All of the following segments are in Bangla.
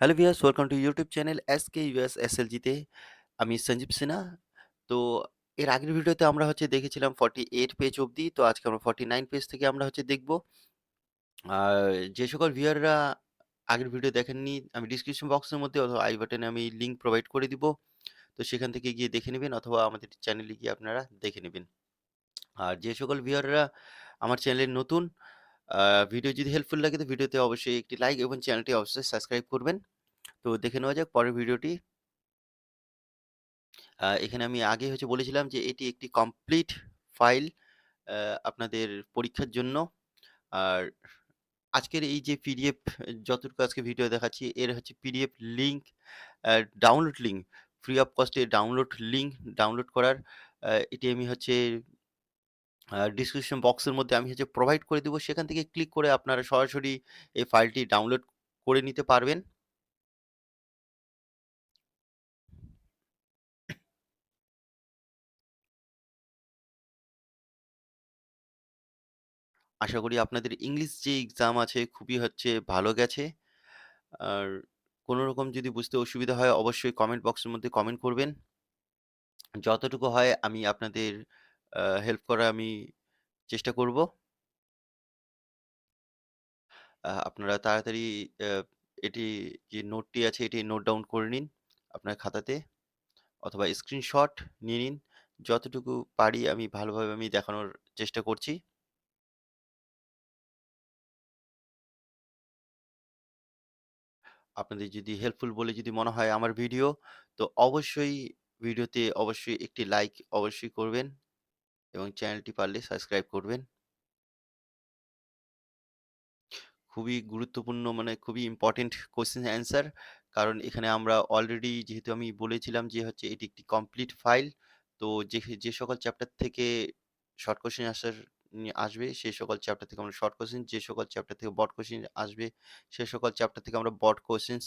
Hello viewers welcome to YouTube channel SK US এসএলজিতে আমি সঞ্জীব সিনহা তো এর আগের ভিডিওতে আমরা হচ্ছে দেখেছিলাম 48 পেজ অবধি। তো আজকে আমরা 49 পেজ থেকে আমরা হচ্ছে দেখব। আর যে সকল ভিউয়াররা আগের ভিডিও দেখেননি, আমি ডিসক্রিপশন বক্সের মধ্যে অথবা আই বাটনে আমি লিংক প্রোভাইড করে দিব। তো সেখান থেকে গিয়ে দেখে নেবেন অথবা আমাদের চ্যানেলে গিয়ে আপনারা দেখে নেবেন। আর যে সকল ভিউয়াররা আমার চ্যানেলে নতুন ভিডিও যদি হেল্পফুল লাগে তো ভিডিওতে অবশ্যই একটি লাইক এবং চ্যানেলটি অবশ্যই সাবস্ক্রাইব করবেন তো দেখে নেওয়া যাক পরের ভিডিওটি এখানে আমি আগে হচ্ছে বলেছিলাম যে এটি একটি কমপ্লিট ফাইল আপনাদের পরীক্ষার জন্য। আর আজকের এই যে পিডিএফ যতটুকু আজকে ভিডিও দেখাচ্ছি, এর হচ্ছে PDF link download link free of কস্টে download link download করার এটি আমি হচ্ছে ডিসক্রিপশন বক্সের মধ্যে আমি হচ্ছে প্রোভাইড করে দেব। সেখান থেকে ক্লিক করে আপনারা সরাসরি এই ফাইলটি ডাউনলোড করে নিতে পারবেন। আশা করি আপনাদের ইংলিশ যে এক্সাম আছে খুবই হচ্ছে ভালো গেছে। আর কোনো রকম যদি বুঝতে অসুবিধা হয় অবশ্যই কমেন্ট বক্সের মধ্যে কমেন্ট করবেন। যতটুকু হয় আমি আপনাদের হেল্প করার আমি চেষ্টা করব। আপনারা তাড়াতাড়ি এটি যে নোটটি আছে, এটি নোট ডাউন করে নিন আপনার খাতাতে অথবা স্ক্রিনশট নিয়ে নিন। যতটুকু পারি আমি ভালোভাবে আমি দেখানোর চেষ্টা করছি। আপনাদের যদি হেল্পফুল বলে যদি মনে হয় আমার ভিডিও তো অবশ্যই ভিডিওতে অবশ্যই একটি লাইক অবশ্যই করবেন এবং চ্যানেলটি পারলে সাবস্ক্রাইব করবেন। খুবই গুরুত্বপূর্ণ মানে খুবই ইম্পর্টেন্ট কোয়েশ্চেন অ্যান্সার। কারণ এখানে আমরা অলরেডি যেহেতু আমি বলেছিলাম যে হচ্ছে এটি একটি কমপ্লিট ফাইল। তো যে যে সকল চ্যাপ্টার থেকে শর্ট কোয়েশ্চেন আনসার নিয়ে আসবে সে সকল চ্যাপ্টার থেকে আমরা শর্ট কোয়েশ্চেন, যে সকল চ্যাপ্টার থেকে বট কোয়েশ্চেন আসবে সে সকল চ্যাপ্টার থেকে আমরা বট কোয়েশ্চেনস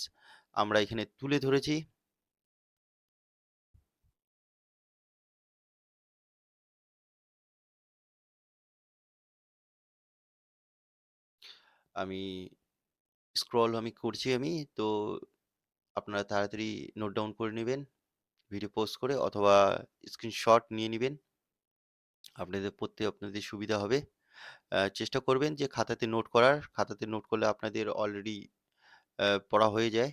আমরা এখানে তুলে ধরেছি। আমি স্ক্রল আমি করছি আমি। তো আপনারা তাড়াতাড়ি নোট ডাউন করে নেবেন ভিডিও পোস্ট করে অথবা স্ক্রিনশট নিয়ে নেবেন আপনাদের পড়তে আপনাদের সুবিধা হবে। চেষ্টা করবেন যে খাতাতে নোট করার। খাতাতে নোট করলে আপনাদের অলরেডি পড়া হয়ে যায়।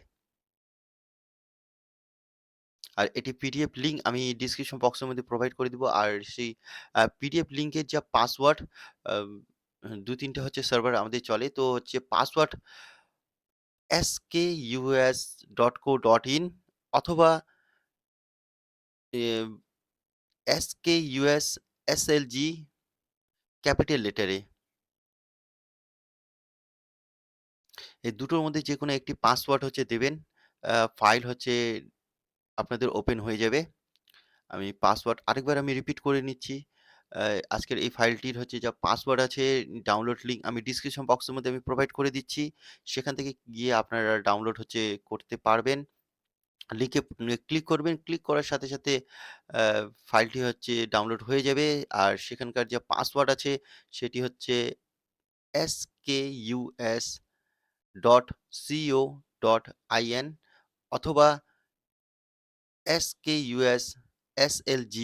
আর এটি পিডিএফ লিঙ্ক আমি ডিসক্রিপশন বক্সের মধ্যে প্রোভাইড করে দিব। আর সেই পিডিএফ লিঙ্কের যা পাসওয়ার্ড ২-৩ টা হচ্ছে সার্ভার আমাদের চলে। তো হচ্ছে পাসওয়ার্ড skus.co.in অথবা এম SKUSSLG ক্যাপিটাল লেটারে। এই দুটোর মধ্যে যে কোনো একটি পাসওয়ার্ড হচ্ছে দেবেন। ফাইল হচ্ছে আপনাদের ওপেন হয়ে যাবে। আমি পাসওয়ার্ড আরেকবার আমি রিপিট করে নিচ্ছি। আজকের এই ফাইলটির হচ্ছে যা পাসওয়ার্ড আছে ডাউনলোড লিঙ্ক আমি ডিসক্রিপশন বক্সের মধ্যে আমি প্রোভাইড করে দিচ্ছি। সেখান থেকে গিয়ে আপনারা ডাউনলোড হচ্ছে করতে পারবেন। লিংকে ক্লিক করবেন। ক্লিক করার সাথে, সাথে ফাইলটি হচ্ছে ডাউনলোড হয়ে যাবে। আর সেখানকার যে পাসওয়ার্ড আছে সেটি হচ্ছে S K US dot CO dot skus.co.in অথবা SKUSSLG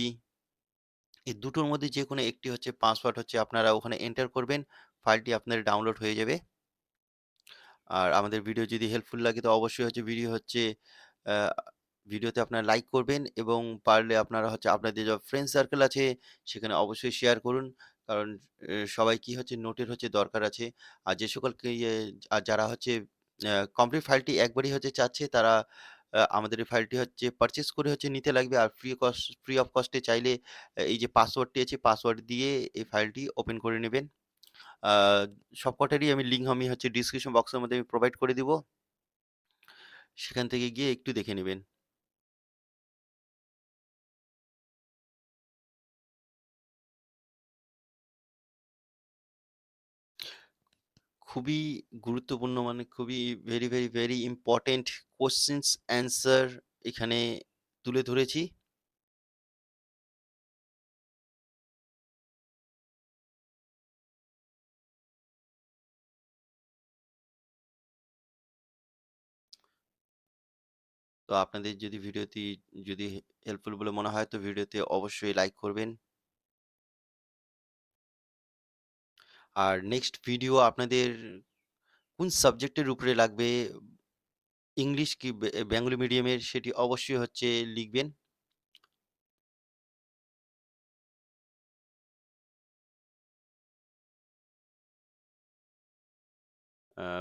এই দুটোর মধ্যে যে কোনো একটি হচ্ছে পাসওয়ার্ড হচ্ছে আপনারা ওখানে এন্টার করবেন। ফাইলটি আপনার ডাউনলোড হয়ে যাবে। আর আমাদের ভিডিও যদি হেল্পফুল লাগে তো অবশ্যই হচ্ছে ভিডিও হচ্ছে ভিডিওতে আপনারা লাইক করবেন এবং পারলে আপনারা হচ্ছে আপনাদের যে ফ্রেন্ড সার্কেল আছে সেখানে অবশ্যই শেয়ার করুন। কারণ সবাই কি হচ্ছে নোটের হচ্ছে দরকার আছে। আর যে সকলকে আর যারা হচ্ছে কমপ্লিট ফাইলটি একবারই হচ্ছে চাচ্ছে তারা আমাদের এই ফাইলটি হচ্ছে পারচেস করে হচ্ছে নিতে লাগবে। আর ফ্রি কস্ট ফ্রি অফ কস্টে চাইলে এই যে পাসওয়ার্ডটি আছে পাসওয়ার্ড দিয়ে এই ফাইলটি ওপেন করে নেবেন। সব কটারই আমি লিঙ্ক আমি হচ্ছে ডিসক্রিপশন বক্সের মধ্যে আমি প্রোভাইড করে দিব। সেখান থেকে গিয়ে একটু দেখে নিবেন। খুবই গুরুত্বপূর্ণ মানে খুবই very, very, very important questions answer এখানে তুলে ধরেছি। তো আপনাদের যদি ভিডিওটি যদি হেল্পফুল বলে মনে হয় তো ভিডিওতে অবশ্যই লাইক করবেন। আর নেক্সট ভিডিও আপনাদের কোন সাবজেক্টের উপরে লাগবে, ইংলিশ কি বেঙ্গলি মিডিয়ামের সেটি অবশ্যই হচ্ছে লিখবেন।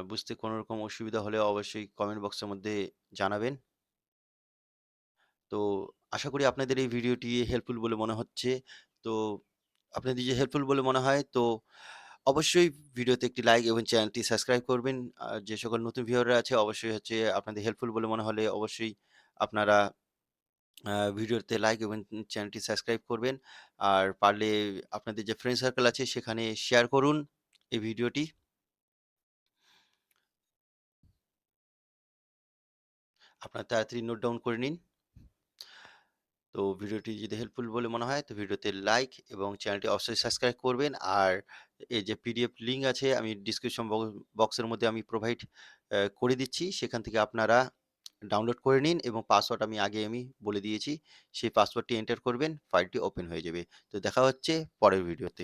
বুঝতে কোনো রকম অসুবিধা হলে অবশ্যই কমেন্ট বক্সের মধ্যে জানাবেন। তো আশা করি আপনাদের এই ভিডিওটি হেল্পফুল বলে মনে হচ্ছে। তো আপনাদের যে হেল্পফুল বলে মনে হয় তো অবশ্যই ভিডিওতে একটি লাইক এবং চ্যানেলটি সাবস্ক্রাইব করবেন। আর যে সকল নতুন ভিউয়াররা আছে, অবশ্যই হচ্ছে আপনাদের হেল্পফুল বলে মনে হলে অবশ্যই আপনারা ভিডিওতে লাইক এবং চ্যানেলটি সাবস্ক্রাইব করবেন। আর পারলে আপনাদের যে ফ্রেন্ড সার্কেল আছে, সেখানে শেয়ার করুন এই ভিডিওটি। আপনারা তাড়াতাড়ি নোট ডাউন করে নিন। তো ভিডিওটি যদি হেল্পফুল বলে মনে হয় তো ভিডিওতে লাইক এবং চ্যানেলটি অবশ্যই সাবস্ক্রাইব করবেন। আর এই যে পিডিএফ লিঙ্ক আছে আমি ডিসক্রিপশন বক্সের মধ্যে আমি প্রোভাইড করে দিচ্ছি। সেখান থেকে আপনারা ডাউনলোড করে নিন এবং পাসওয়ার্ড আমি আগে আমি বলে দিয়েছি। সেই পাসওয়ার্ডটি এন্টার করবেন, ফাইলটি ওপেন হয়ে যাবে। তো দেখা হচ্ছে পরের ভিডিওতে।